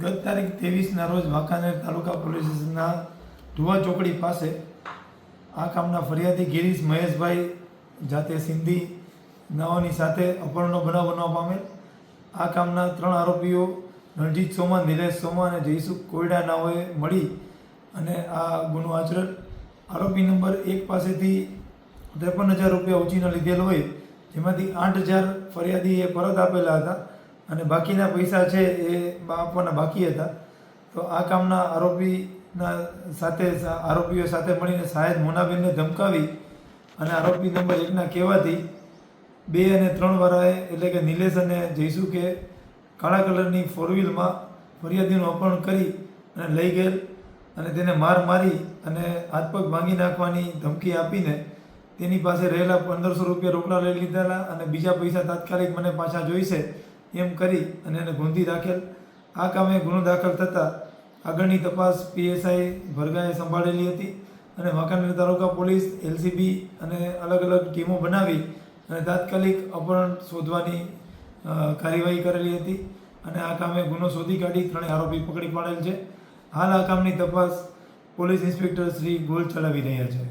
ગત તારીખ ત્રેવીસના રોજ વાંકાનેર તાલુકા પોલીસ સ્ટેશનના ધુવા ચોકડી પાસે આ કામના ફરિયાદી ગિરીશ મહેશભાઈ, જાતે સિંધી નાઓની સાથે અપહરણનો બનાવ બનવા પામેલ. આ કામના ત્રણ આરોપીઓ રણજીત સોમા, નિલેશ સોમા અને જયસુખ કોયડા નાઓએ મળી અને આ ગુનો આચરેલ. આરોપી નંબર એક પાસેથી ત્રેપન હજાર રૂપિયા ઉછીના લીધેલ હોય, જેમાંથી આઠ હજાર ફરિયાદીએ પરત આપેલા હતા. અને બાકીના પૈસા છે એ આપવાના બાકી હતા. તો આ કામના આરોપીના સાથે આરોપીઓ સાથે મળીને સાહેબ મોનાબેનને ધમકાવી અને આરોપી નંબર એકના કહેવાથી બે અને ત્રણ વાળાએ એટલે કે નિલેશ અને જયસુકે કાળા કલરની ફોર વ્હીલમાં ફરિયાદીનું અપહરણ કરી અને લઈ ગયેલ અને તેને માર મારી અને હાથ પગ ભાંગી નાખવાની ધમકી આપીને તેની પાસે રહેલા પંદરસો રૂપિયા રોકડા લઈ લીધેલા અને બીજા પૈસા તાત્કાલિક મને પાછા જોઈશે એમ કરી અને એને ગોંધી રાખેલ. આ કામે ગુનો દાખલ થતાં આગળની તપાસ પીએસઆઈ ભરગાએ સંભાળેલી હતી અને વાંકાનેર તાલુકા પોલીસ, એલસીબી અને અલગ અલગ ટીમો બનાવી અને તાત્કાલિક અપહરણ શોધવાની કાર્યવાહી કરેલી હતી અને આ કામે ગુનો શોધી કાઢી ત્રણેય આરોપી પકડી પાડેલ છે. હાલ આ કામની તપાસ પોલીસ ઇન્સ્પેક્ટર શ્રી ગોલ ચલાવી રહ્યા છે.